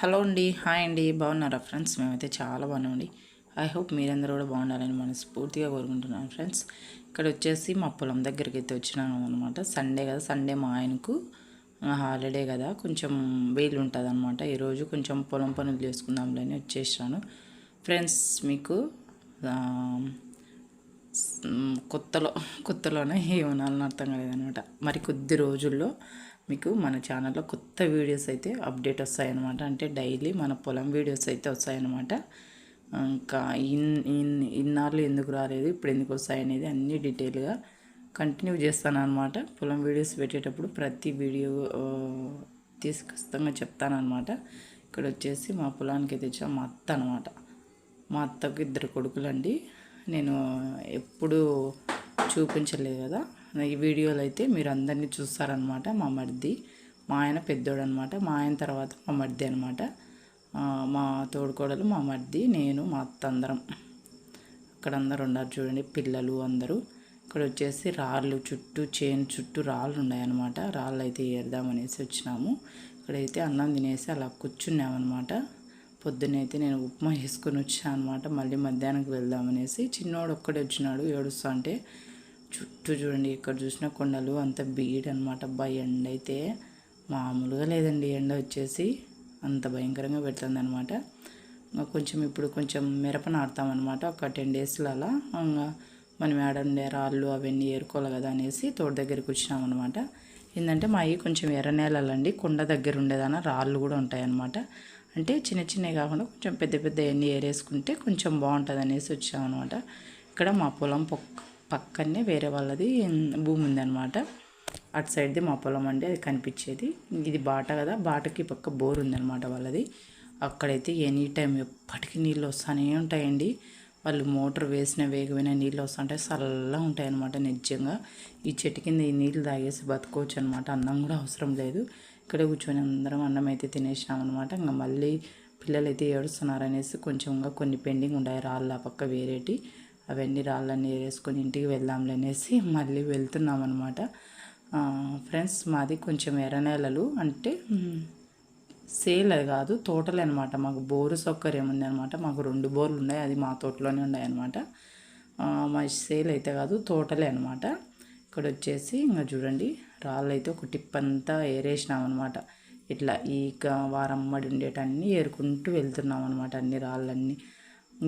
Hello అండి hi అండి బాగున్నారా ఫ్రెండ్స్? మేమైతే చాలా బాగున్నామండి. ఐ హోప్ మీరందరూ కూడా బాగుండాలని మనస్ఫూర్తిగా కోరుకుంటున్నాను ఫ్రెండ్స్. ఇక్కడ వచ్చేసి మా పొలం దగ్గరికి అయితే వచ్చినాను అనమాట సండే కదా సండే మా ఆయనకు హాలిడే కదా. కొంచెం వీలు ఉంటుంది అనమాట ఈరోజు కొంచెం పొలం పనులు చేసుకుందాంలే అని వచ్చేసాను ఫ్రెండ్స్ మీకు కొత్తలో కొత్తలోనే ఏమనాలని అర్థం కాలేదనమాట మరి కొద్ది రోజుల్లో మీకు మన ఛానల్లో కొత్త వీడియోస్ అయితే అప్డేట్ వస్తాయన్నమాట. అంటే డైలీ మన పొలం వీడియోస్ అయితే వస్తాయన్నమాట. ఇంకా ఇన్ ఇన్ ఇన్నాళ్ళు ఎందుకు రాలేదు ఇప్పుడు ఎందుకు వస్తాయనేది అన్ని డీటెయిల్గా కంటిన్యూ చేస్తాను అనమాట పొలం వీడియోస్ పెట్టేటప్పుడు ప్రతి వీడియో తీసుకొస్తంగా తీసి ఖచ్చితంగా చెప్తానమాట ఇక్కడ వచ్చేసి మా పొలానికి తెచ్చా మా అత్త అనమాట మా అత్తకు ఇద్దరు కొడుకులండి. నేను ఎప్పుడు చూపించలేదు కదా. ఈ వీడియోలు అయితే మీరు అందరినీ చూస్తారనమాట మా మరిది. మా ఆయన పెద్దోడు అనమాట మా ఆయన తర్వాత మా మరిది అనమాట మా తోడుకోడలు మా మరిది నేను మా అత్త అందరం. అక్కడ అందరు ఉన్నారు చూడండి పిల్లలు అందరూ. ఇక్కడ వచ్చేసి రాళ్ళు చుట్టూ చేను చుట్టూ రాళ్ళు ఉన్నాయన్నమాట. రాళ్ళు అయితే ఏరుదామనేసి వచ్చినాము. ఇక్కడైతే అన్నం తినేసి అలా కూర్చున్నామన్నమాట. పొద్దున్నైతే నేను ఉప్మా వేసుకొని వచ్చాను అనమాట మళ్ళీ మధ్యాహ్నంకి వెళ్దామనేసి చిన్నోడు ఒక్కడే వచ్చినాడు ఏడుస్తా అంటే. చుట్టూ చూడండి ఇక్కడ చూసిన కొండలు అంత బీడ్ అనమాట అబ్బా ఎండ అయితే మామూలుగా లేదండి. ఎండ వచ్చేసి అంత భయంకరంగా పెడుతుంది అనమాట కొంచెం ఇప్పుడు కొంచెం మిరప నాడతామన్నమాట ఒక టెన్ డేస్లో అలా ఇంకా మనం ఏడండే రాళ్ళు అవన్నీ ఏరుకోవాలి కదా అనేసి తోట దగ్గరికి వచ్చినామన్నమాట ఏంటంటే మా అయ్యి కొంచెం ఎర్ర నేలలండి కొండ దగ్గర ఉండేదాన రాళ్ళు కూడా ఉంటాయన్నమాట అంటే చిన్న చిన్నవి కాకుండా కొంచెం పెద్ద పెద్ద ఎన్ని ఏరేసుకుంటే కొంచెం బాగుంటుంది అనేసి వచ్చామన్నమాట. ఇక్కడ మా పొలం పక్క పక్కనే వేరే వాళ్ళది భూమి ఉందన్నమాట. అటు సైడ్ది మా పొలం అండి అది కనిపించేది. ఇది బాట కదా బాటకి పక్క బోర్ ఉందన్నమాట వాళ్ళది. అక్కడైతే ఎనీ టైం ఎప్పటికీ నీళ్ళు వస్తూనే ఉంటాయండి. వాళ్ళు మోటార్ వేసిన వేగమైన నీళ్ళు వస్తుంటాయి చల్లగా ఉంటాయి అనమాట నిజంగా. ఈ చెట్టు కింద ఈ నీళ్ళు తాగేసి బతుకోవచ్చు అనమాట అన్నం కూడా అవసరం లేదు. ఇక్కడ కూర్చొని అందరం అన్నం అయితే తినేసినాం అనమాట ఇంకా మళ్ళీ పిల్లలు అయితే ఏడుస్తున్నారు అనేసి కొంచెంగా కొన్ని పెండింగ్ ఉన్నాయి రాళ్ళు ఆ పక్క వేరేటి. అవన్నీ రాళ్ళన్నీ వేసుకొని ఇంటికి వెళ్దాంలే అనేసి మళ్ళీ వెళ్తున్నాం అనమాట ఫ్రెండ్స్ మాది కొంచెం ఎర్ర నేలలు అంటే సేల్ అది కాదు తోటలే అనమాట మాకు బోరు సౌకర్యం ఉంది అనమాట మాకు రెండు బోర్లు ఉన్నాయి అది మా తోటలోనే ఉన్నాయి అనమాట మా సేల్ అయితే కాదు తోటలే అనమాట ఇక్కడ వచ్చేసి ఇంకా చూడండి రాళ్ళు అయితే ఒక టిప్ అంతా ఏరేసినాం అనమాట ఇట్లా ఈ వారం అమ్మడి ఉండేటన్నీ ఏరుకుంటూ వెళ్తున్నాం అనమాట అన్ని రాళ్ళన్నీ.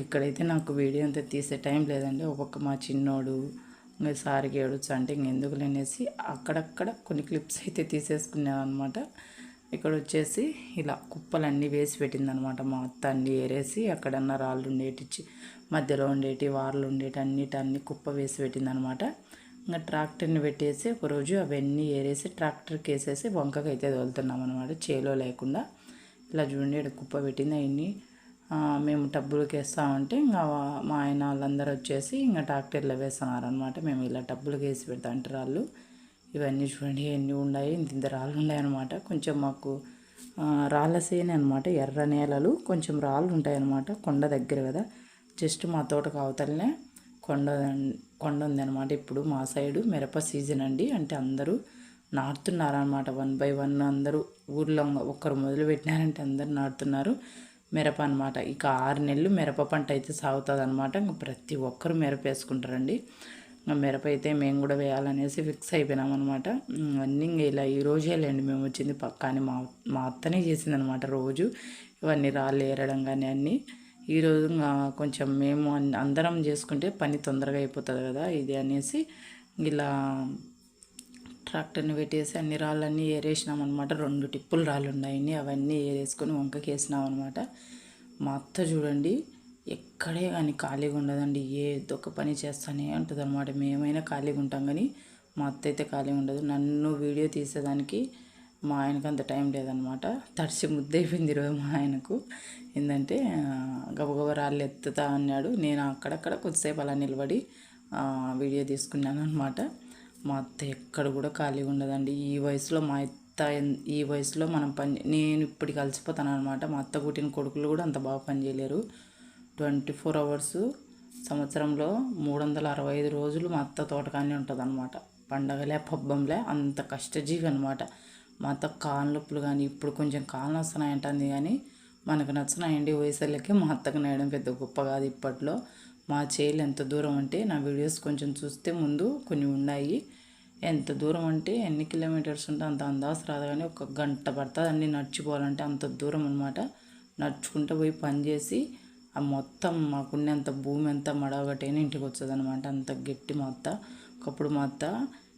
ఇక్కడైతే నాకు వీడియో అంతా తీసే టైం లేదండి. ఒక్కొక్క మా చిన్నోడు ఇంకా సారికి ఏడొచ్చు అంటే ఇంకెందుకు లేనేసి అక్కడక్కడ కొన్ని క్లిప్స్ అయితే తీసేసుకున్నాను అనమాట ఇక్కడ వచ్చేసి ఇలా కుప్పలన్నీ వేసి పెట్టిందనమాట మా అత్త అన్ని ఏరేసి అక్కడన్నా రాళ్ళు ఉండేటిచ్చి మధ్యలో ఉండేటి వార్లు ఉండేటి అన్నిటి అన్ని కుప్ప వేసి పెట్టిందనమాట ఇంకా ట్రాక్టర్ని పెట్టేసి ఒకరోజు అవన్నీ ఏరేసి ట్రాక్టర్కి వేసేసి వంకకైతే అయితే అనమాట చేలో లేకుండా. ఇలా చూడండి కుప్ప పెట్టింది. అవన్నీ మేము టబ్బులకి వేస్తామంటే ఇంకా మా ఆయన వాళ్ళందరూ వచ్చేసి ఇంకా ట్రాక్టర్లో వేస్తున్నారు అనమాట మేము ఇలా టబ్బులకి వేసి పెడతా అంటారు వాళ్ళు ఇవన్నీ చూడండి ఎన్ని ఉన్నాయి ఇంత ఇంత రాళ్ళు ఉన్నాయన్నమాట. కొంచెం మాకు రాళ్ళ సేనే అనమాట ఎర్ర నేలలు కొంచెం రాళ్ళు ఉంటాయన్నమాట కొండ దగ్గర కదా. జస్ట్ మా తోటకు అవతలనే కొండ కొండ ఉందన్నమాట. ఇప్పుడు మా సైడు మిరప సీజన్ అండి. అంటే అందరూ నాటుతున్నారనమాట వన్ బై వన్ అందరూ ఊర్లో ఒక్కరు మొదలు పెట్టినారంటే అందరూ నాటుతున్నారు. మిరప అనమాట ఇక ఆరు నెలలు మిరప పంట అయితే సాగుతుంది అనమాట ఇంకా ప్రతి ఒక్కరు మిరప వేసుకుంటారండి. ఇంకా మిరప అయితే మేము కూడా వేయాలనేసి ఫిక్స్ అయిపోయినాం అనమాట అన్నీ ఇంకా ఇలా ఈ రోజే లేండి మేము వచ్చింది పక్కాని మా మా అత్తనే చేసింది అనమాట రోజు. ఇవన్నీ రాళ్ళు ఏరడం కానీ అన్నీ. ఈరోజు కొంచెం మేము అందరం చేసుకుంటే పని తొందరగా అయిపోతుంది కదా ఇది అనేసి ఇలా ట్రాక్టర్ని పెట్టేసి అన్ని రాళ్ళన్నీ ఏరేసినాం అనమాట రెండు టిప్పులు రాళ్ళు ఉన్నాయి అవన్నీ ఏరేసుకొని వంకకి వేసినాం అనమాట మా అత్త చూడండి ఎక్కడే కానీ ఖాళీగా ఉండదండి. ఏదో ఒక పని చేస్తానే ఉంటుంది అనమాట మేమైనా ఖాళీగా ఉంటాం కానీ మా అత్త అయితే ఖాళీగా ఉండదు. నన్ను వీడియో తీసేదానికి మా ఆయనకు అంత టైం లేదనమాట తడిసి ముద్దైపోయింది ఈరోజు మా ఆయనకు. ఏంటంటే గబగబ రాళ్ళు ఎత్తుతా అన్నాడు. నేను అక్కడక్కడ కొద్దిసేపు అలా నిలబడి వీడియో తీసుకున్నాను అనమాట మా అత్త ఎక్కడ కూడా ఖాళీగా ఉండదండి. ఈ వయసులో మా అత్త ఈ వయసులో మనం పని నేను ఇప్పటికి కలిసిపోతాను అనమాట మా అత్త పుట్టిన కొడుకులు కూడా అంత బాగా పని చేయలేరు. ట్వంటీ ఫోర్ అవర్స్ సంవత్సరంలో మూడు వందల అరవై ఐదు రోజులు మా అత్త తోటకానే ఉంటుంది అనమాట పండగలే పబ్బంలే అంత కష్టజీవి అనమాట మా అత్త కాళ్ళ నొప్పులు కానీ ఇప్పుడు కొంచెం కాళ్ళు వస్తున్నాయంటుంది కానీ మనకు నచ్చినాయండి వయసులకి మా అత్తకు నేయడం పెద్ద గొప్ప కాదు ఇప్పట్లో. మా చేలు ఎంత దూరం అంటే నా వీడియోస్ కొంచెం చూస్తే ముందు కొన్ని ఉన్నాయి. ఎంత దూరం అంటే ఎన్ని కిలోమీటర్స్ ఉంటే అంత అందాసు రాదు కానీ ఒక గంట పడుతుంది. అన్నీ నడిచిపోవాలంటే అంత దూరం అనమాట నడుచుకుంటూ పోయి పని చేసి ఆ మొత్తం మాకున్నంత భూమి అంతా మడవగట్టేని ఇంటికి వచ్చేది అనమాట అంత గట్టి మా అత్త. ఒకప్పుడు మా అత్త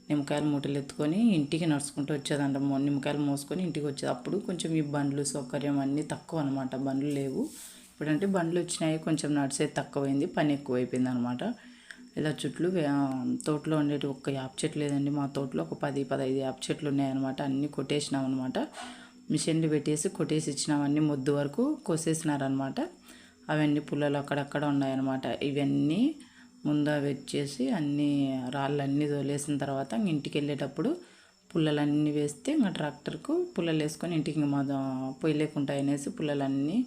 నిమ్మకాయలు మూటలు ఎత్తుకొని ఇంటికి నడుచుకుంటూ వచ్చేదంట. మొ- నిమ్మకాయలు మోసుకొని ఇంటికి వచ్చేది. అప్పుడు కొంచెం ఈ బండ్లు సౌకర్యం అన్నీ తక్కువ అనమాట బండ్లు లేవు. ఇప్పుడంటే బండ్లు వచ్చినాయి కొంచెం నడిచేది తక్కువైంది పని ఎక్కువైపోయింది అనమాట ఇలా చుట్లు తోటలో ఉండేటి ఒక్క యాప్ చెట్లు లేదండి. మా తోటలో ఒక పది పదహైదు యాప్ చెట్లు ఉన్నాయన్నమాట అన్నీ కొట్టేసినాం అనమాట మిషన్లు పెట్టేసి కొట్టేసి ఇచ్చినామన్నీ మొద్దు వరకు కోసేసినారనమాట. అవన్నీ పుల్లలు అక్కడక్కడ ఉన్నాయన్నమాట ఇవన్నీ ముందు అవి వచ్చేసి అన్నీ రాళ్ళన్నీ తోలేసిన తర్వాత ఇంటికి వెళ్ళేటప్పుడు పుల్లలన్నీ వేస్తే ఇంకా ట్రాక్టర్కు పుల్లలు వేసుకొని ఇంటికి ఇంకా మా పొయ్యి లేకుండా అనేసి పుల్లలన్నీ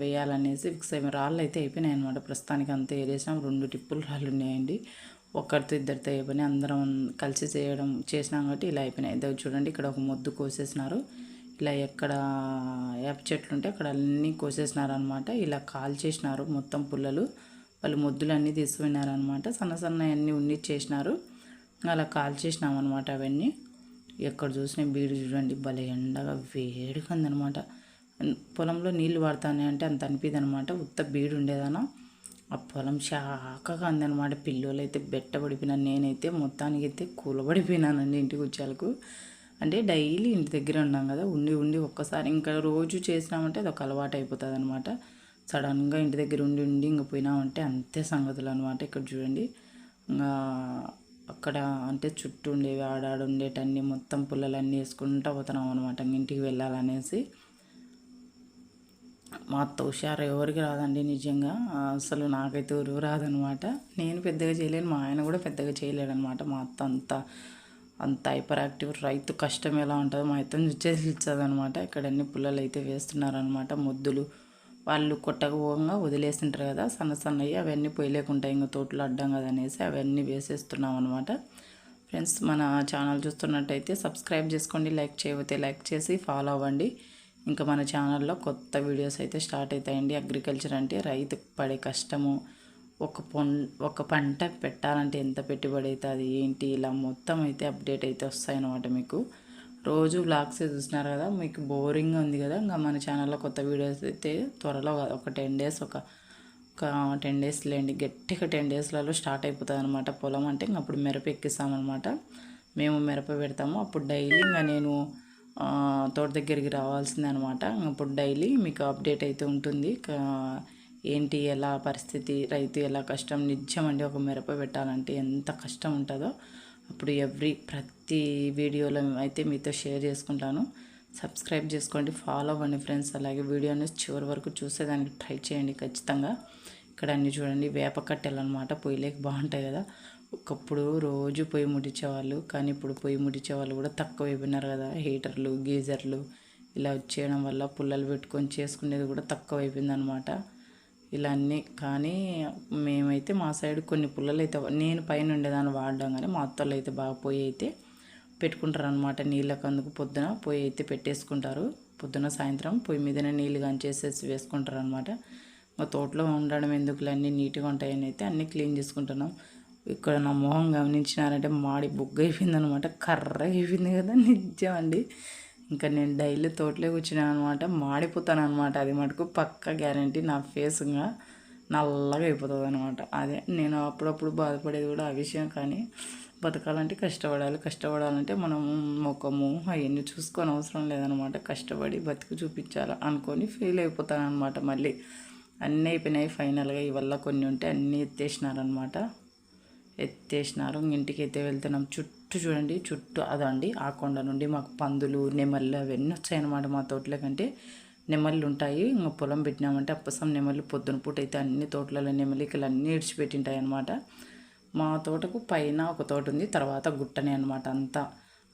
వేయాలనేసి ఫిక్స్ అయ్యి రాళ్ళు అయితే అయిపోయినాయి అనమాట ప్రస్తుతానికి అంతా ఏరేసినాం రెండు టిప్పులు రాళ్ళు ఉన్నాయండి. ఒక్కరితో ఇద్దరితో అయిపోయినాయి. అందరం కలిసి చేయడం చేసినాం కాబట్టి ఇలా అయిపోయినాయి. దగ్గర చూడండి ఇక్కడ ఒక మొద్దు కోసేసినారు. ఇలా ఎక్కడ వేప చెట్లు ఉంటే అక్కడ అన్నీ కోసేసినారు అనమాట ఇలా కాల్ చేసినారు మొత్తం పుల్లలు. వాళ్ళు మొద్దులు అన్నీ తీసుకున్నారనమాట సన్న సన్న అన్నీ ఉండి చేసినారు అలా కాల్చేసినాం అనమాట అవన్నీ. ఎక్కడ చూసినా బీడు చూడండి భలే ఎండగా వేడిగా ఉందనమాట పొలంలో నీళ్ళు పడతానే అంటే అంత అనిపిది అనమాట ఉత్త బీడు ఉండేదన ఆ పొలం శాఖగా ఉందనమాట పిల్లలు అయితే బెట్టబడిపోయినాను నేనైతే మొత్తానికి అయితే కూలబడిపోయినానండి ఇంటికి వచ్చేలకు. అంటే డైలీ ఇంటి దగ్గర ఉన్నాం కదా ఉండి ఉండి ఒక్కసారి ఇంకా రోజు చేసినామంటే అది ఒక అలవాటు అయిపోతుంది అనమాట సడన్గా ఇంటి దగ్గర ఉండి ఉండి ఇంక పోయినామంటే అంతే సంగతులు అనమాట ఇక్కడ చూడండి. ఇంకా అక్కడ అంటే చుట్టూ ఉండేవి ఆడాడు ఉండేటన్ని మొత్తం పుల్లలన్నీ వేసుకుంటూ పోతున్నాం అనమాట ఇంటికి వెళ్ళాలనేసి. మా అత్త హుషారు ఎవరికి రాదండి నిజంగా. అసలు నాకైతే ఊరు రాదనమాట. నేను పెద్దగా చేయలేను మా ఆయన కూడా పెద్దగా చేయలేడనమాట. మా అత్త అంత అంత హైపర్ యాక్టివ్ రైతు కష్టం ఎలా ఉంటుందో మా అత్తను చూసేది అనమాట ఇక్కడ అన్ని పుల్లలు అయితే వేస్తున్నారనమాట. ముద్దులు వాళ్ళు కొట్టకపోగా వదిలేస్తుంటారు కదా సన్న సన్నవి అవన్నీ పోయలేకుంటాయి ఇంకా తోటలో అడ్డం కదా అనేసి అవన్నీ వేసేస్తున్నాం అనమాట ఫ్రెండ్స్ మన ఛానల్ చూస్తున్నట్టయితే సబ్స్క్రైబ్ చేసుకోండి లైక్ చేయకపోతే లైక్ చేసి ఫాలో అవ్వండి. ఇంకా మన ఛానల్లో కొత్త వీడియోస్ అయితే స్టార్ట్ అవుతాయండి. అగ్రికల్చర్ అంటే రైతుకు పడే కష్టము. ఒక పొం ఒక పంట పెట్టాలంటే ఎంత పెట్టుబడి అవుతుంది ఏంటి? ఇలా మొత్తం అయితే అప్డేట్ అయితే వస్తాయన్నమాట మీకు. రోజు వ్లాగ్స్ చూస్తున్నారు కదా మీకు బోరింగ్ ఉంది కదా. ఇంకా మన ఛానల్లో కొత్త వీడియోస్ అయితే త్వరలో ఒక టెన్ డేస్ ఒక ఒక టెన్ డేస్ లేండి. గట్టిగా టెన్ డేస్లలో స్టార్ట్ అయిపోతుంది అనమాట పొలం అంటే. ఇంకా అప్పుడు మిరప ఎక్కిస్తామన్నమాట. మేము మిరప పెడతాము. అప్పుడు డైలీ ఇంకా నేను తోట దగ్గరికి రావాల్సిందే అనమాట ఇప్పుడు డైలీ మీకు అప్డేట్ అయితే ఉంటుంది. ఏంటి ఎలా పరిస్థితి రైతు ఎలా కష్టం నిజం అండి ఒక మిరప పెట్టాలంటే ఎంత కష్టం ఉంటుందో. అప్పుడు ఎవ్రీ ప్రతి వీడియోలో అయితే మీతో షేర్ చేసుకుంటాను. సబ్స్క్రైబ్ చేసుకోండి ఫాలో అవ్వండి ఫ్రెండ్స్. అలాగే వీడియోని చివరి వరకు చూసేదానికి ట్రై చేయండి ఖచ్చితంగా. ఇక్కడ అన్నీ చూడండి వేప కట్టెలు అనమాట పొయ్యిలేక బాగుంటాయి కదా. ఒకప్పుడు రోజు పొయ్యి ముట్టించేవాళ్ళు కానీ ఇప్పుడు పొయ్యి ముడిచేవాళ్ళు కూడా తక్కువ అయిపోయినారు కదా. హీటర్లు గీజర్లు ఇలా వచ్చేయడం వల్ల పుల్లలు పెట్టుకొని చేసుకునేది కూడా తక్కువ అయిపోయింది అనమాట ఇలా అన్నీ కానీ మేమైతే మా సైడ్ కొన్ని పుల్లలు అయితే నేను పైన ఉండేదాన్ని వాడడం కానీ మా అత్తలు అయితే బాగా పొయ్యి అయితే పెట్టుకుంటారు అనమాట నీళ్ళకు అందుకు పొద్దున పొయ్యి అయితే పెట్టేసుకుంటారు. పొద్దున సాయంత్రం పొయ్యి మీదనే నీళ్ళు కానీ చేసేసి వేసుకుంటారు అనమాట మా తోటలో ఉండడం ఎందుకు అన్నీ నీట్గా ఉంటాయని అయితే అన్నీ క్లీన్ చేసుకుంటున్నాం. ఇక్కడ నా మొహం గమనించినారంటే మాడి బుగ్గ అయిపోయింది అనమాట కర్ర అయిపోయింది కదా నిజం అండి. ఇంకా నేను డైలీ తోటలో కూర్చున్నాను అనమాట మాడిపోతాను అనమాట అది మటుకు పక్క గ్యారంటీ నా ఫేస్గా నల్లగా అయిపోతుంది అనమాట అదే నేను అప్పుడప్పుడు బాధపడేది కూడా ఆ విషయం. కానీ బతకాలంటే కష్టపడాలి. కష్టపడాలంటే మనం ముఖము అవన్నీ చూసుకొని అవసరం లేదనమాట. కష్టపడి బతికి చూపించాలి అనుకొని ఫెయిల్ అయిపోతాను అనమాట మళ్ళీ. అన్నీ అయిపోయినాయి ఫైనల్గా. ఇవల్ల కొన్ని ఉంటే అన్నీ ఎత్తేసినారనమాట. ఎత్తేసినారు. ఇంటికి అయితే వెళ్తున్నాం. చుట్టూ చూడండి చుట్టూ అదండి ఆ కొండ నుండి మాకు పందులు నెమళ్ళు అవన్నీ వచ్చాయన్నమాట మా తోటలో కంటే. నెమళ్ళు ఉంటాయి. ఇంకా పొలం పెట్టినామంటే అప్పసం నెమళ్ళు పొద్దున పూట అయితే అన్ని తోటలలో నెమలికలు అన్నీ ఇడిచిపెట్టింటాయి అనమాట మా తోటకు పైన ఒక తోట ఉంది తర్వాత గుట్టనే అనమాట అంతా.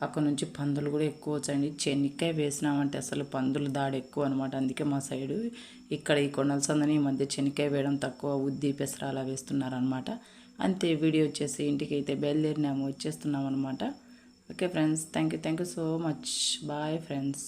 అక్కడ నుంచి పందులు కూడా ఎక్కువ వచ్చాయండి. చెనిక్కాయ వేసినామంటే అసలు పందులు దాడి ఎక్కువ అనమాట అందుకే మా సైడు. ఇక్కడ ఈ కొండల సందని ఈ మధ్య చెనిక్కాయ వేయడం తక్కువ ఉద్ది పెసరాల వేస్తున్నారనమాట అంతే వీడియో వచ్చేసి ఇంటికి అయితే బయలుదేరినాము వచ్చేస్తున్నాం అనమాట okay friends thank you thank you so much. Bye friends.